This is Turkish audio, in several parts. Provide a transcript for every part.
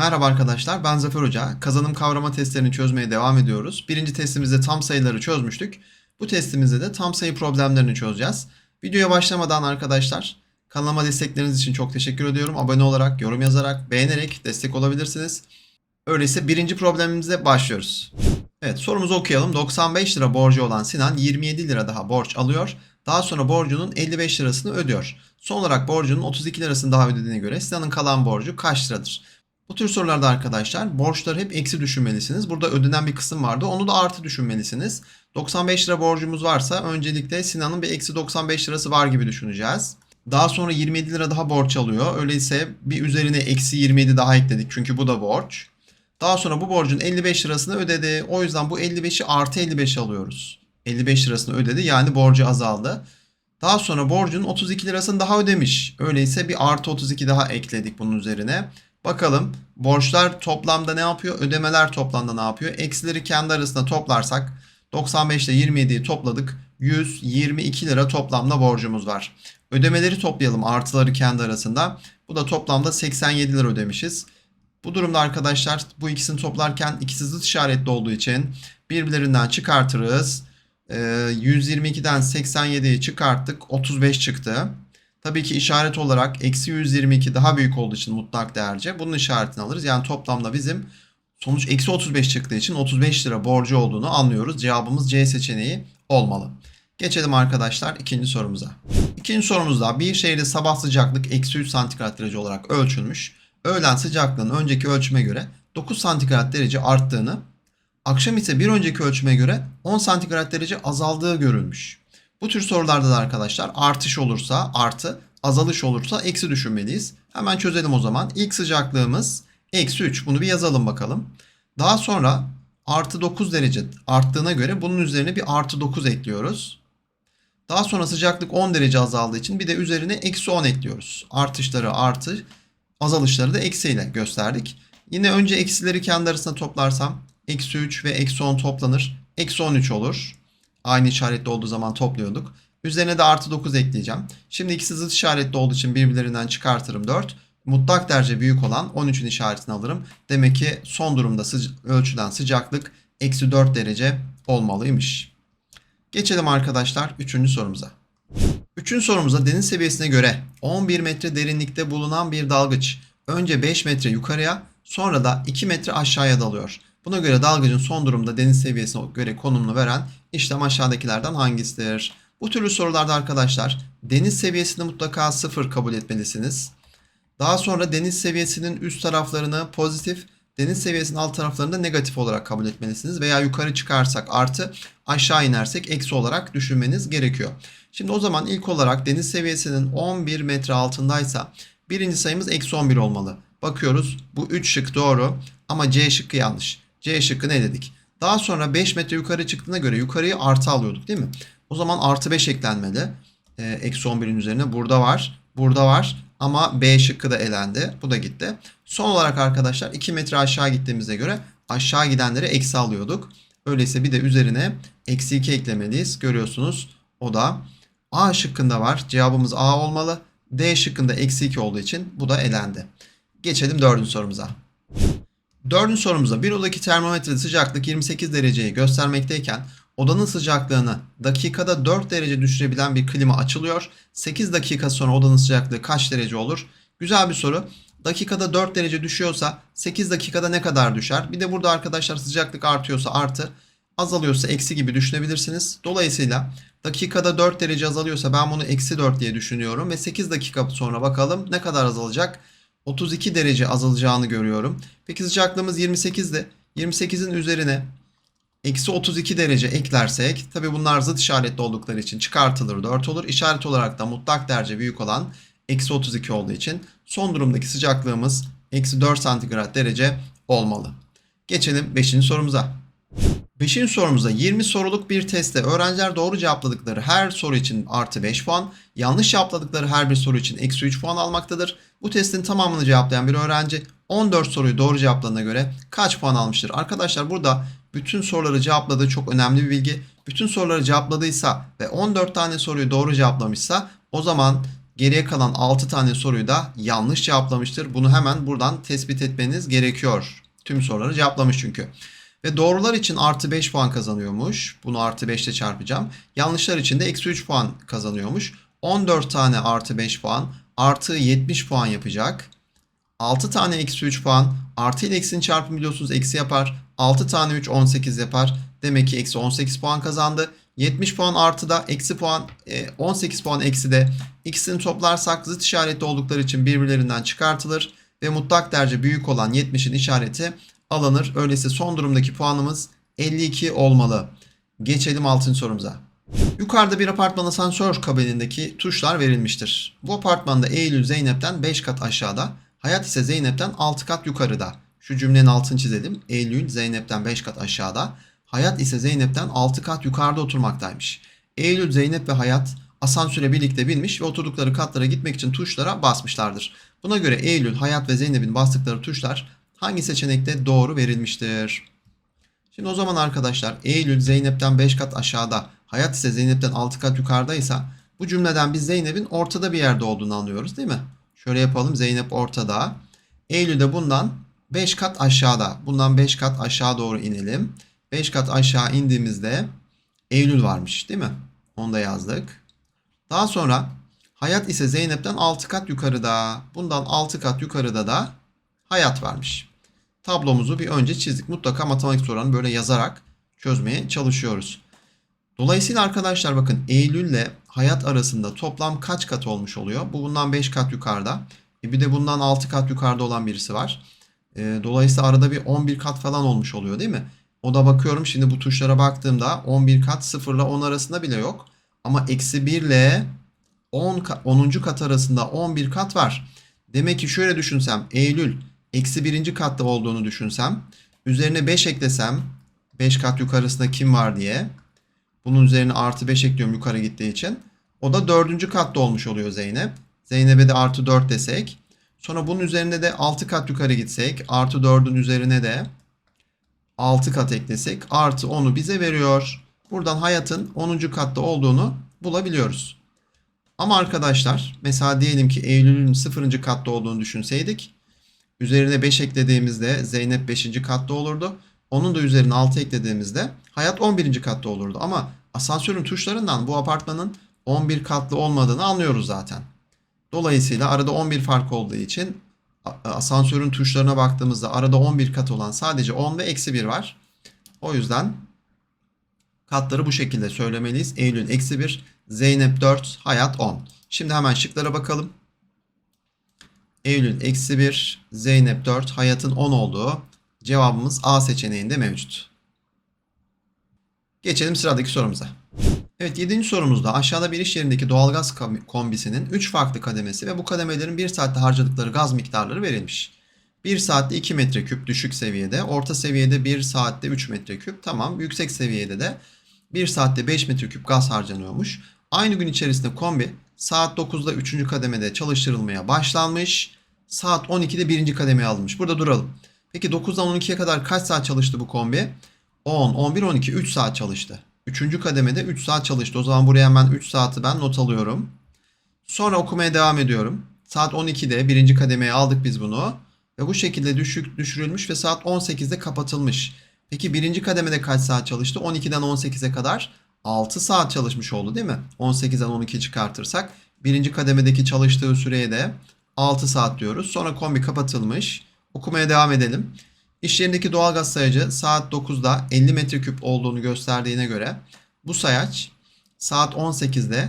Merhaba arkadaşlar, ben Zafer Hoca. Kazanım kavrama testlerini çözmeye devam ediyoruz. Birinci testimizde tam sayıları çözmüştük. Bu testimizde de tam sayı problemlerini çözeceğiz. Videoya başlamadan arkadaşlar, kanalıma destekleriniz için çok teşekkür ediyorum. Abone olarak, yorum yazarak, beğenerek destek olabilirsiniz. Öyleyse birinci problemimize başlıyoruz. Evet sorumuzu okuyalım. 95 lira borcu olan Sinan 27 lira daha borç alıyor. Daha sonra borcunun 55 lirasını ödüyor. Son olarak borcunun 32 lirasını daha ödediğine göre Sinan'ın kalan borcu kaç liradır? Bu tür sorularda arkadaşlar borçları hep eksi düşünmelisiniz. Burada ödenen bir kısım vardı. Onu da artı düşünmelisiniz. 95 lira borcumuz varsa öncelikle Sinan'ın bir eksi 95 lirası var gibi düşüneceğiz. Daha sonra 27 lira daha borç alıyor. Öyleyse bir üzerine eksi 27 daha ekledik. Çünkü bu da borç. Daha sonra bu borcun 55 lirasını ödedi. O yüzden bu 55'i artı 55 alıyoruz. 55 lirasını ödedi yani borcu azaldı. Daha sonra borcun 32 lirasını daha ödemiş. Öyleyse bir artı 32 daha ekledik bunun üzerine. Bakalım borçlar toplamda ne yapıyor? Ödemeler toplamda ne yapıyor? Eksileri kendi arasında toplarsak 95 ile 27'yi topladık. 122 lira toplamda borcumuz var. Ödemeleri toplayalım artıları kendi arasında. Bu da toplamda 87 lira ödemişiz. Bu durumda arkadaşlar bu ikisini toplarken ikisi zıt işaretli olduğu için birbirlerinden çıkartırız. Ee, 122'den 87'yi çıkarttık. 35 çıktı. Tabii ki işaret olarak eksi 122 daha büyük olduğu için mutlak değerce bunun işaretini alırız. Yani toplamda bizim sonuç eksi 35 çıktığı için 35 lira borcu olduğunu anlıyoruz. Cevabımız C seçeneği olmalı. Geçelim arkadaşlar ikinci sorumuza. İkinci sorumuzda bir şehirde sabah sıcaklık eksi 3 santigrat derece olarak ölçülmüş. Öğlen sıcaklığın önceki ölçüme göre 9 santigrat derece arttığını, akşam ise bir önceki ölçüme göre 10 santigrat derece azaldığı görülmüş. Bu tür sorularda da arkadaşlar artış olursa artı, azalış olursa eksi düşünmeliyiz. Hemen çözelim o zaman. İlk sıcaklığımız eksi 3. Bunu bir yazalım bakalım. Daha sonra artı 9 derece arttığına göre bunun üzerine bir artı 9 ekliyoruz. Daha sonra sıcaklık 10 derece azaldığı için bir de üzerine eksi 10 ekliyoruz. Artışları artı, azalışları da eksiyle gösterdik. Yine önce eksileri kendi arasında toplarsam eksi 3 ve eksi 10 toplanır. Eksi 13 olur. Aynı işaretli olduğu zaman topluyorduk. Üzerine de artı 9 ekleyeceğim. Şimdi ikisi zıt işaretli olduğu için birbirlerinden çıkartırım 4. Mutlak derece büyük olan 13'ün işaretini alırım. Demek ki son durumda sıca- ölçülen sıcaklık eksi 4 derece olmalıymış. Geçelim arkadaşlar 3. sorumuza. Üçüncü sorumuza deniz seviyesine göre 11 metre derinlikte bulunan bir dalgıç önce 5 metre yukarıya sonra da 2 metre aşağıya dalıyor. Buna göre dalgıcın son durumda deniz seviyesine göre konumunu veren işlem aşağıdakilerden hangisidir? Bu türlü sorularda arkadaşlar deniz seviyesini mutlaka sıfır kabul etmelisiniz. Daha sonra deniz seviyesinin üst taraflarını pozitif, deniz seviyesinin alt taraflarını da negatif olarak kabul etmelisiniz. Veya yukarı çıkarsak artı, aşağı inersek eksi olarak düşünmeniz gerekiyor. Şimdi o zaman ilk olarak deniz seviyesinin 11 metre altındaysa birinci sayımız eksi 11 olmalı. Bakıyoruz bu 3 şık doğru ama C şıkkı yanlış. C şıkkı ne dedik? Daha sonra 5 metre yukarı çıktığına göre yukarıyı artı alıyorduk değil mi? O zaman artı 5 eklenmeli. Ee, eksi 11'in üzerine burada var. Burada var. Ama B şıkkı da elendi. Bu da gitti. Son olarak arkadaşlar 2 metre aşağı gittiğimize göre aşağı gidenleri eksi alıyorduk. Öyleyse bir de üzerine eksi 2 eklemeliyiz. Görüyorsunuz o da A şıkkında var. Cevabımız A olmalı. D şıkkında eksi 2 olduğu için bu da elendi. Geçelim dördüncü sorumuza. Dördüncü sorumuzda bir odadaki termometrede sıcaklık 28 dereceyi göstermekteyken odanın sıcaklığını dakikada 4 derece düşürebilen bir klima açılıyor. 8 dakika sonra odanın sıcaklığı kaç derece olur? Güzel bir soru. Dakikada 4 derece düşüyorsa 8 dakikada ne kadar düşer? Bir de burada arkadaşlar sıcaklık artıyorsa artı, azalıyorsa eksi gibi düşünebilirsiniz. Dolayısıyla dakikada 4 derece azalıyorsa ben bunu eksi 4 diye düşünüyorum ve 8 dakika sonra bakalım ne kadar azalacak? 32 derece azalacağını görüyorum. Peki sıcaklığımız 28'di. 28'in üzerine eksi 32 derece eklersek tabi bunlar zıt işaretli oldukları için çıkartılır 4 olur. İşaret olarak da mutlak derece büyük olan eksi 32 olduğu için son durumdaki sıcaklığımız eksi 4 santigrat derece olmalı. Geçelim 5. sorumuza. 5. sorumuzda 20 soruluk bir testte öğrenciler doğru cevapladıkları her soru için artı 5 puan, yanlış cevapladıkları her bir soru için eksi 3 puan almaktadır. Bu testin tamamını cevaplayan bir öğrenci 14 soruyu doğru cevapladığına göre kaç puan almıştır? Arkadaşlar burada bütün soruları cevapladığı çok önemli bir bilgi. Bütün soruları cevapladıysa ve 14 tane soruyu doğru cevaplamışsa o zaman Geriye kalan 6 tane soruyu da yanlış cevaplamıştır. Bunu hemen buradan tespit etmeniz gerekiyor. Tüm soruları cevaplamış çünkü. Ve doğrular için artı 5 puan kazanıyormuş. Bunu artı 5 ile çarpacağım. Yanlışlar için de eksi 3 puan kazanıyormuş. 14 tane artı 5 puan artı 70 puan yapacak. 6 tane eksi 3 puan artı ile eksinin çarpımı biliyorsunuz eksi yapar. 6 tane 3 18 yapar. Demek ki eksi 18 puan kazandı. 70 puan artı da eksi puan e, 18 puan eksi de ikisini toplarsak zıt işaretli oldukları için birbirlerinden çıkartılır. Ve mutlak derece büyük olan 70'in işareti alınır. Öyleyse son durumdaki puanımız 52 olmalı. Geçelim 6. sorumuza. Yukarıda bir apartman asansör kabinindeki tuşlar verilmiştir. Bu apartmanda Eylül Zeynep'ten 5 kat aşağıda, Hayat ise Zeynep'ten 6 kat yukarıda. Şu cümlenin altını çizelim. Eylül Zeynep'ten 5 kat aşağıda, Hayat ise Zeynep'ten 6 kat yukarıda oturmaktaymış. Eylül, Zeynep ve Hayat asansöre birlikte binmiş ve oturdukları katlara gitmek için tuşlara basmışlardır. Buna göre Eylül, Hayat ve Zeynep'in bastıkları tuşlar hangi seçenekte doğru verilmiştir? Şimdi o zaman arkadaşlar Eylül Zeynep'ten 5 kat aşağıda, Hayat ise Zeynep'ten 6 kat yukarıdaysa bu cümleden biz Zeynep'in ortada bir yerde olduğunu anlıyoruz değil mi? Şöyle yapalım Zeynep ortada. Eylül de bundan 5 kat aşağıda. Bundan 5 kat aşağı doğru inelim. 5 kat aşağı indiğimizde Eylül varmış değil mi? Onu da yazdık. Daha sonra Hayat ise Zeynep'ten 6 kat yukarıda. Bundan 6 kat yukarıda da Hayat varmış. Tablomuzu bir önce çizdik. Mutlaka matematik sorularını böyle yazarak çözmeye çalışıyoruz. Dolayısıyla arkadaşlar bakın Eylül ile Hayat arasında toplam kaç kat olmuş oluyor? Bu bundan 5 kat yukarıda. E bir de bundan 6 kat yukarıda olan birisi var. E, dolayısıyla arada bir 11 kat falan olmuş oluyor değil mi? O da bakıyorum şimdi bu tuşlara baktığımda 11 kat 0 ile 10 arasında bile yok. Ama eksi 1 ile 10, 10. kat arasında 11 kat var. Demek ki şöyle düşünsem Eylül eksi 1. katta olduğunu düşünsem üzerine 5 eklesem 5 kat yukarısında kim var diye bunun üzerine artı 5 ekliyorum yukarı gittiği için. O da 4. katta olmuş oluyor Zeynep. Zeynep'e de artı 4 desek. Sonra bunun üzerine de 6 kat yukarı gitsek artı 4'ün üzerine de 6 kat eklesek artı 10'u bize veriyor. Buradan hayatın 10. katta olduğunu bulabiliyoruz. Ama arkadaşlar mesela diyelim ki Eylül'ün 0. katta olduğunu düşünseydik. Üzerine 5 eklediğimizde Zeynep 5. katta olurdu. Onun da üzerine 6 eklediğimizde hayat 11. katta olurdu. Ama asansörün tuşlarından bu apartmanın 11 katlı olmadığını anlıyoruz zaten. Dolayısıyla arada 11 fark olduğu için asansörün tuşlarına baktığımızda arada 11 kat olan sadece 10 ve eksi 1 var. O yüzden katları bu şekilde söylemeliyiz. Eylül eksi 1, Zeynep 4, Hayat 10. Şimdi hemen şıklara bakalım. Eylül eksi 1, Zeynep 4, Hayat'ın 10 olduğu cevabımız A seçeneğinde mevcut. Geçelim sıradaki sorumuza. Evet 7. sorumuzda aşağıda bir iş yerindeki doğalgaz kombisinin 3 farklı kademesi ve bu kademelerin 1 saatte harcadıkları gaz miktarları verilmiş. 1 saatte 2 metreküp düşük seviyede, orta seviyede 1 saatte 3 metreküp, tamam yüksek seviyede de 1 saatte 5 metreküp gaz harcanıyormuş. Aynı gün içerisinde kombi saat 9'da 3. kademede çalıştırılmaya başlanmış. Saat 12'de 1. kademeye alınmış. Burada duralım. Peki 9'dan 12'ye kadar kaç saat çalıştı bu kombi? 10, 11, 12, 3 saat çalıştı. Üçüncü kademede 3 saat çalıştı. O zaman buraya hemen 3 saati ben not alıyorum. Sonra okumaya devam ediyorum. Saat 12'de birinci kademeye aldık biz bunu. Ve bu şekilde düşük, düşürülmüş ve saat 18'de kapatılmış. Peki birinci kademede kaç saat çalıştı? 12'den 18'e kadar 6 saat çalışmış oldu değil mi? 18'den 12 çıkartırsak birinci kademedeki çalıştığı süreye de 6 saat diyoruz. Sonra kombi kapatılmış. Okumaya devam edelim. İş yerindeki doğalgaz sayacı saat 9'da 50 metreküp olduğunu gösterdiğine göre bu sayaç saat 18'de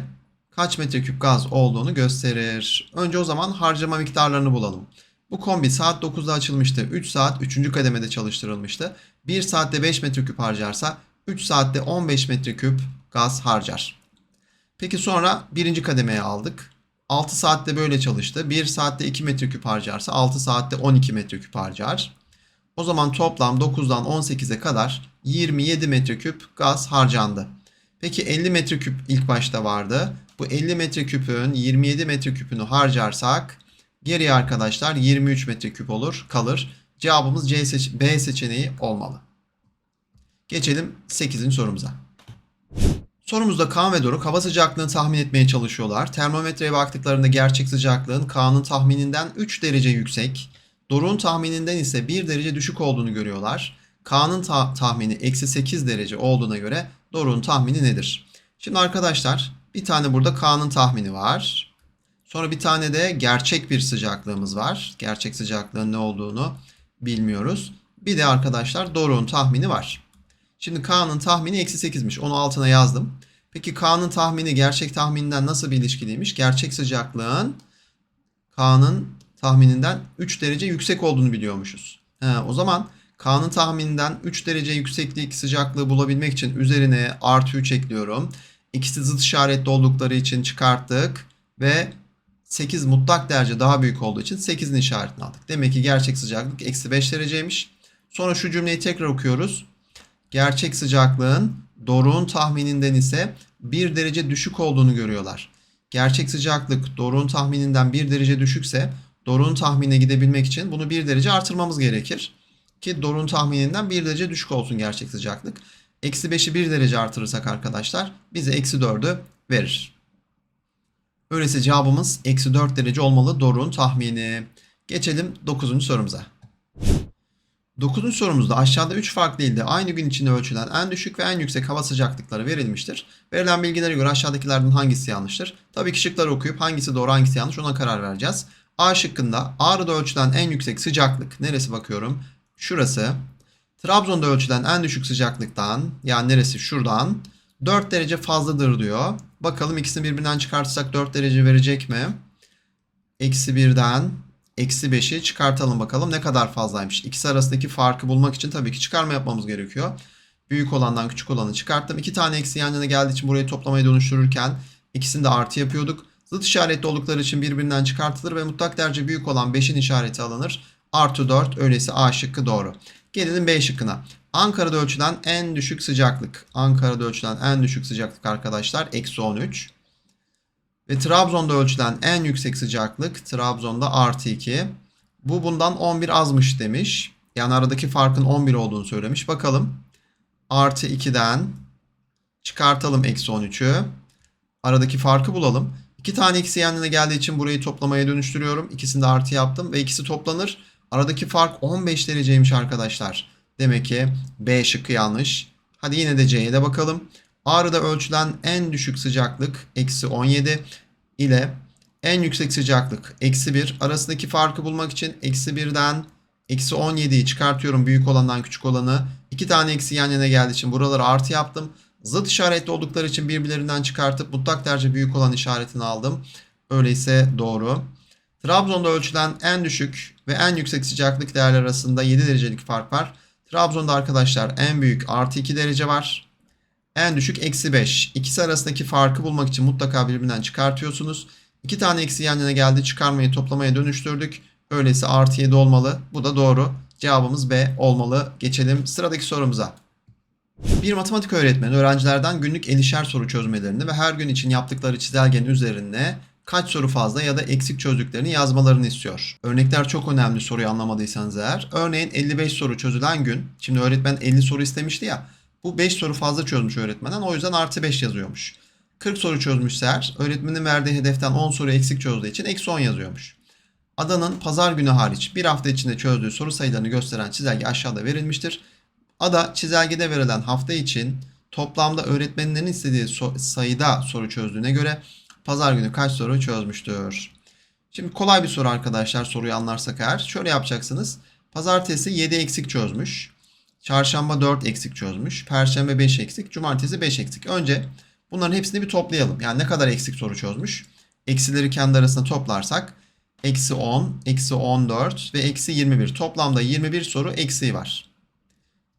kaç metreküp gaz olduğunu gösterir. Önce o zaman harcama miktarlarını bulalım. Bu kombi saat 9'da açılmıştı. 3 saat 3. kademede çalıştırılmıştı. 1 saatte 5 metreküp harcarsa 3 saatte 15 metreküp gaz harcar. Peki sonra birinci kademeye aldık. 6 saatte böyle çalıştı. 1 saatte 2 metreküp harcarsa 6 saatte 12 metreküp harcar. O zaman toplam 9'dan 18'e kadar 27 metreküp gaz harcandı. Peki 50 metreküp ilk başta vardı. Bu 50 metreküpün 27 metreküpünü harcarsak geriye arkadaşlar 23 metreküp olur kalır. Cevabımız C seç B seçeneği olmalı. Geçelim 8. sorumuza. Sorumuzda Kaan ve Doruk hava sıcaklığını tahmin etmeye çalışıyorlar. Termometreye baktıklarında gerçek sıcaklığın Kaan'ın tahmininden 3 derece yüksek, Doruk'un tahmininden ise 1 derece düşük olduğunu görüyorlar. Kaan'ın ta- tahmini eksi 8 derece olduğuna göre Doruk'un tahmini nedir? Şimdi arkadaşlar bir tane burada Kaan'ın tahmini var. Sonra bir tane de gerçek bir sıcaklığımız var. Gerçek sıcaklığın ne olduğunu bilmiyoruz. Bir de arkadaşlar Doruk'un tahmini var. Şimdi Kaan'ın tahmini eksi 8'miş. Onu altına yazdım. Peki Kaan'ın tahmini gerçek tahmininden nasıl bir ilişkiliymiş? Gerçek sıcaklığın Kaan'ın tahmininden 3 derece yüksek olduğunu biliyormuşuz. He, o zaman Kaan'ın tahmininden 3 derece yükseklik sıcaklığı bulabilmek için üzerine artı 3 ekliyorum. İkisi zıt işaretli oldukları için çıkarttık ve 8 mutlak derece daha büyük olduğu için 8'in işaretini aldık. Demek ki gerçek sıcaklık eksi 5 dereceymiş. Sonra şu cümleyi tekrar okuyoruz. Gerçek sıcaklığın Doruk'un tahmininden ise 1 derece düşük olduğunu görüyorlar. Gerçek sıcaklık Doruk'un tahmininden 1 derece düşükse Doruk'un tahminine gidebilmek için bunu 1 derece artırmamız gerekir. Ki Doruk'un tahmininden 1 derece düşük olsun gerçek sıcaklık. Eksi 5'i 1 derece artırırsak arkadaşlar bize eksi 4'ü verir. Öyleyse cevabımız eksi 4 derece olmalı Doruk'un tahmini. Geçelim 9. sorumuza. 9. sorumuzda aşağıda 3 farklı ilde aynı gün içinde ölçülen en düşük ve en yüksek hava sıcaklıkları verilmiştir. Verilen bilgilere göre aşağıdakilerden hangisi yanlıştır? Tabii ki şıkları okuyup hangisi doğru hangisi yanlış ona karar vereceğiz. A şıkkında Ağrı'da ölçülen en yüksek sıcaklık neresi bakıyorum? Şurası. Trabzon'da ölçülen en düşük sıcaklıktan yani neresi şuradan 4 derece fazladır diyor. Bakalım ikisini birbirinden çıkartırsak 4 derece verecek mi? Eksi 1'den eksi 5'i çıkartalım bakalım ne kadar fazlaymış. İkisi arasındaki farkı bulmak için tabii ki çıkarma yapmamız gerekiyor. Büyük olandan küçük olanı çıkarttım. İki tane eksi yan yana geldiği için burayı toplamaya dönüştürürken ikisini de artı yapıyorduk. Zıt işaretli oldukları için birbirinden çıkartılır ve mutlak derece büyük olan 5'in işareti alınır. Artı 4 öyleyse A şıkkı doğru. Gelelim B şıkkına. Ankara'da ölçülen en düşük sıcaklık. Ankara'da ölçülen en düşük sıcaklık arkadaşlar eksi 13. Ve Trabzon'da ölçülen en yüksek sıcaklık Trabzon'da artı 2. Bu bundan 11 azmış demiş. Yani aradaki farkın 11 olduğunu söylemiş. Bakalım. Artı 2'den çıkartalım eksi 13'ü. Aradaki farkı bulalım. İki tane eksi yan yana geldiği için burayı toplamaya dönüştürüyorum. İkisini de artı yaptım ve ikisi toplanır. Aradaki fark 15 dereceymiş arkadaşlar. Demek ki B şıkkı yanlış. Hadi yine de C'ye de bakalım. Ağrı'da ölçülen en düşük sıcaklık eksi 17 ile en yüksek sıcaklık eksi 1 arasındaki farkı bulmak için eksi 1'den eksi 17'yi çıkartıyorum büyük olandan küçük olanı. İki tane eksi yan yana geldiği için buraları artı yaptım. Zıt işaretli oldukları için birbirlerinden çıkartıp mutlak derece büyük olan işaretini aldım. Öyleyse doğru. Trabzon'da ölçülen en düşük ve en yüksek sıcaklık değerleri arasında 7 derecelik fark var. Trabzon'da arkadaşlar en büyük artı 2 derece var. En düşük eksi 5. İkisi arasındaki farkı bulmak için mutlaka birbirinden çıkartıyorsunuz. İki tane eksi yan yana geldi. Çıkarmayı toplamaya dönüştürdük. Öyleyse artı 7 olmalı. Bu da doğru. Cevabımız B olmalı. Geçelim sıradaki sorumuza. Bir matematik öğretmeni öğrencilerden günlük 50'şer soru çözmelerini ve her gün için yaptıkları çizelgenin üzerine kaç soru fazla ya da eksik çözdüklerini yazmalarını istiyor. Örnekler çok önemli soruyu anlamadıysanız eğer. Örneğin 55 soru çözülen gün. Şimdi öğretmen 50 soru istemişti ya. Bu 5 soru fazla çözmüş öğretmenden. O yüzden artı 5 yazıyormuş. 40 soru çözmüşse eğer öğretmenin verdiği hedeften 10 soru eksik çözdüğü için eksi 10 yazıyormuş. Adanın pazar günü hariç bir hafta içinde çözdüğü soru sayılarını gösteren çizelge aşağıda verilmiştir. Ada çizelgede verilen hafta için toplamda öğretmenlerin istediği so- sayıda soru çözdüğüne göre pazar günü kaç soru çözmüştür? Şimdi kolay bir soru arkadaşlar soruyu anlarsak eğer. Şöyle yapacaksınız. Pazartesi 7 eksik çözmüş. Çarşamba 4 eksik çözmüş. Perşembe 5 eksik. Cumartesi 5 eksik. Önce bunların hepsini bir toplayalım. Yani ne kadar eksik soru çözmüş? Eksileri kendi arasında toplarsak eksi 10, eksi 14 ve eksi 21. Toplamda 21 soru eksiği var.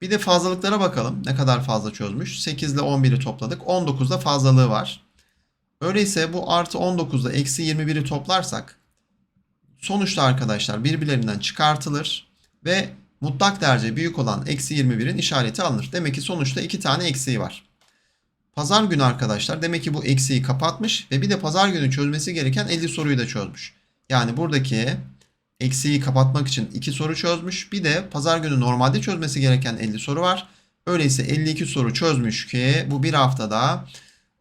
Bir de fazlalıklara bakalım. Ne kadar fazla çözmüş? 8 ile 11'i topladık. 19'da fazlalığı var. Öyleyse bu artı 19'da eksi 21'i toplarsak sonuçta arkadaşlar birbirlerinden çıkartılır ve mutlak derece büyük olan eksi 21'in işareti alınır. Demek ki sonuçta iki tane eksiği var. Pazar günü arkadaşlar demek ki bu eksiği kapatmış ve bir de pazar günü çözmesi gereken 50 soruyu da çözmüş. Yani buradaki eksiği kapatmak için 2 soru çözmüş. Bir de pazar günü normalde çözmesi gereken 50 soru var. Öyleyse 52 soru çözmüş ki bu bir haftada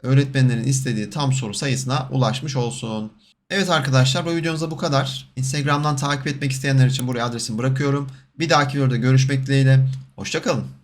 öğretmenlerin istediği tam soru sayısına ulaşmış olsun. Evet arkadaşlar bu videomuzda bu kadar. Instagram'dan takip etmek isteyenler için buraya adresimi bırakıyorum. Bir dahaki videoda görüşmek dileğiyle. Hoşçakalın.